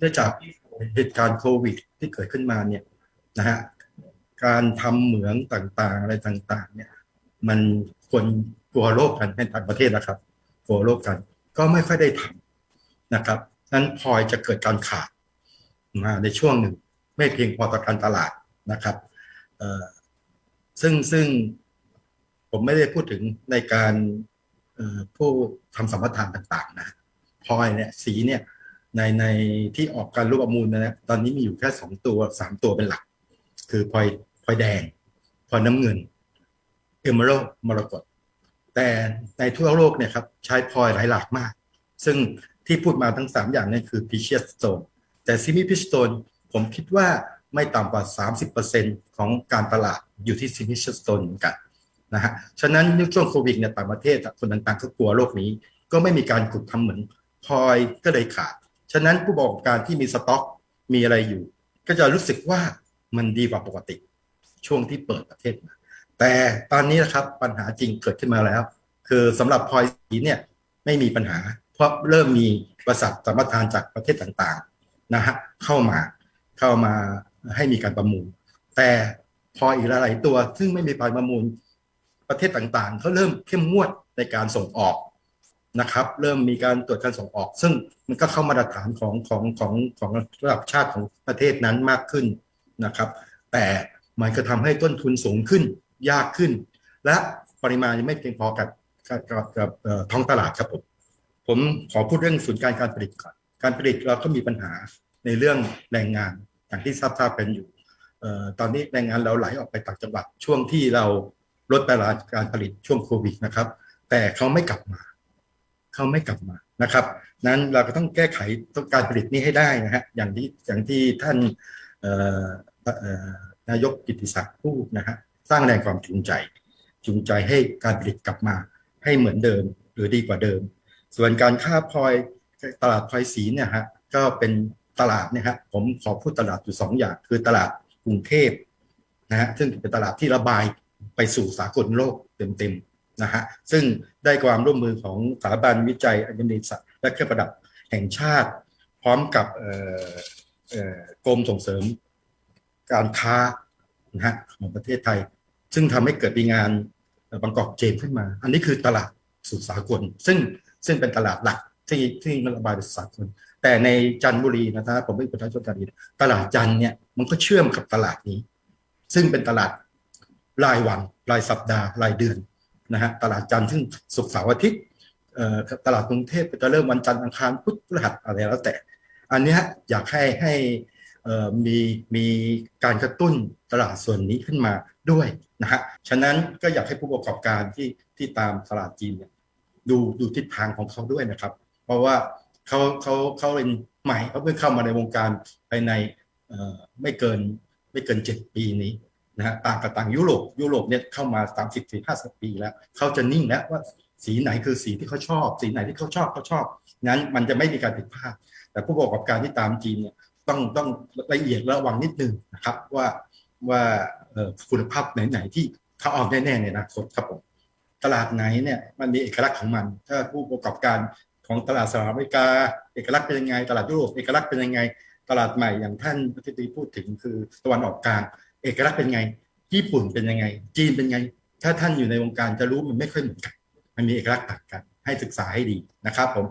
เนื่องจากเหตุการณ์โควิดที่เกิดขึ้นมาเนี่ยนะฮะการทำเหมืองต่างๆ อะไรต่าง ๆ เนี่ย มันคนกลัวโรคกันในต่างประเทศนะครับกลัวโรคกัน ก็ไม่ค่อยได้ทำนะครับ นั้นพลอยจะเกิดการขาดมาในช่วงหนึ่ง ไม่เพียงพอต่อการตลาดนะครับซึ่งซึ่งผมไม่ได้พูดถึงในการผู้ทำสัมปทานต่าง ๆ นะพลอยเนี่ยสีเนี่ย ในในที่ออกการรูปประมูลนะตอนนี้มีอยู่แค่สองตัวสามตัวเป็นหลัก คือพลอยพลอยแดงพลอยน้ำเงินเอเมอรัลมรกตแต่ในทั่วโลกเนี่ยครับใช้พลอยหลายหลากมาก ซึ่งที่พูดมาทั้ง 3 อย่างนี่คือ precious stone แต่ซิมิพิชโตนผมคิดว่าไม่ต่ำกว่า 30%ของการตลาดอยู่ที่ซิมิพิชโตนเหมือนกันนะฮะฉะนั้นในช่วงโควิดเนี่ยต่างประเทศคนต่างๆก็กลัวโรคนี้ ก็ไม่มีการขุดทำเหมือนพลอยก็เลยขาด ฉะนั้นผู้ประกอบการที่มีสต็อกมีอะไรอยู่ ก็จะรู้สึกว่ามันดีกว่าปกติ ช่วงที่เปิดประเทศมา แต่ตอนนี้นะครับปัญหาจริงเกิดขึ้นมาแล้ว คือสำหรับพลอยสีเนี่ยไม่มีปัญหา เพราะเริ่มมีบริษัทสัมปทานจากประเทศต่างๆนะฮะเข้ามาเข้ามาให้มีการประมูล แต่พออีกหลายตัวซึ่งไม่มีการประมูลประเทศต่างๆเขาเริ่มเข้มงวดในการส่งออก นะครับ เริ่มมีการตรวจการส่งออก ซึ่งมันก็เข้ามาตรฐานของของของของระดับชาติของประเทศนั้นมากขึ้นนะครับ แต่มันก็ทำให้ต้นทุนสูงขึ้นยากขึ้น และปริมาณยังไม่เพียงพอกับกับกับกบท้องตลาดครับผมผมขอพูดเรื่องศูนย์การการผลิตก่อนการผลิตเราก็มีปัญหาในเรื่องแรงงานอย่างที่ทราบทราบกันอยู่ตอนนี้แรงงานเราไหลออกไปต่างจังหวัดช่วงที่เราลดตลาดการผลิตช่วงโควิดนะครับ แต่เขาไม่กลับมา เขาไม่กลับมานะครับ นั้นเราก็ต้องแก้ไขต้องการผลิตนี้ให้ได้นะฮะอย่างที่อย่างที่ท่านนายกกิติศักดิ์พูดนะฮะสร้างแรงความจูงใจ จูงใจให้การผลิตกลับมาให้เหมือนเดิมหรือดีกว่าเดิม ส่วนการค้าพลอยตลาดพลอยสีเนี่ยฮะก็เป็นตลาดนี่ยฮะผมขอพูดตลาดอยู่สองอย่าง คือตลาดกรุงเทพนะฮะซึ่งเป็นตลาดที่ระบายไปสู่สากลโลกเต็มๆ นะฮะซึ่งได้ความร่วมมือของสถาบันวิจัยอัญมณีสัตว์และเครื่องประดับแห่งชาติ พร้อมกับกรมส่งเสริมการค้านะฮะของประเทศไทย ซึ่งทำให้เกิดมีงานบางกอกเจมขึ้นมา อันนี้คือตลาดสู่สากลซึ่งซึ่งเป็นตลาดหลักที่ที่มันระบายไปสู่สากลแต่ในจันทบุรีนะครับผมเป็นประชาชนจันทบุรีตลาดจันเนี่ยมันก็เชื่อมกับตลาดนี้ ซึ่งเป็นตลาดรายวันรายสัปดาห์รายเดือน นะฮะตลาดจันทร์ซึ่งศุกร์เสาร์อาทิตย์ตลาดกรุงเทพก็จะเริ่มวันจันทร์อังคารพุธพฤหัสอะไรแล้วแต่ อันนี้อยากให้ให้มีมีการกระตุ้นตลาดส่วนนี้ขึ้นมาด้วยนะฮะฉะนั้นก็อยากให้ผู้ประกอบการที่ที่ตามตลาดจีนเนี่ยดูดูทิศทางของเขาด้วยนะครับ เพราะว่าเขาเขาเขาเป็นใหม่เขาเพิ่งเข้ามาในวงการภายในไม่เกินไม่เกินเจ็ดปีนี้ นะฮะต่างกับต่างยุโรปยุโรปเนี่ยเข้ามาสามสิบห้าสิบปีแล้วเขาจะนิ่งแล้วว่าสีไหนคือสีที่เขาชอบ สีไหนที่เขาชอบเขาชอบงั้นมันจะไม่มีการผิดพลาด แต่ผู้ประกอบการที่ตามจีนเนี่ยต้องต้องละเอียดระวังนิดนึงนะครับว่าว่าคุณภาพไหนๆที่เขาเอาแน่ๆในอนาคตครับผมตลาดไหนเนี่ยมันมีเอกลักษณ์ของมัน ถ้าผู้ประกอบการของตลาดสหรัฐอเมริกา เอกลักษณ์เป็นยังไง ตลาดยุโรปเอกลักษณ์เป็นยังไง ตลาดใหม่อย่างท่านพิธีพูดถึงคือตะวันออกกลาง เอกลักษณ์เป็นไง ญี่ปุ่นเป็นยังไง จีนเป็นไง ถ้าท่านอยู่ในวงการจะรู้มันไม่ค่อยเหมือนกัน มันมีเอกลักษณ์ต่างกัน ให้ศึกษาให้ดีนะครับผม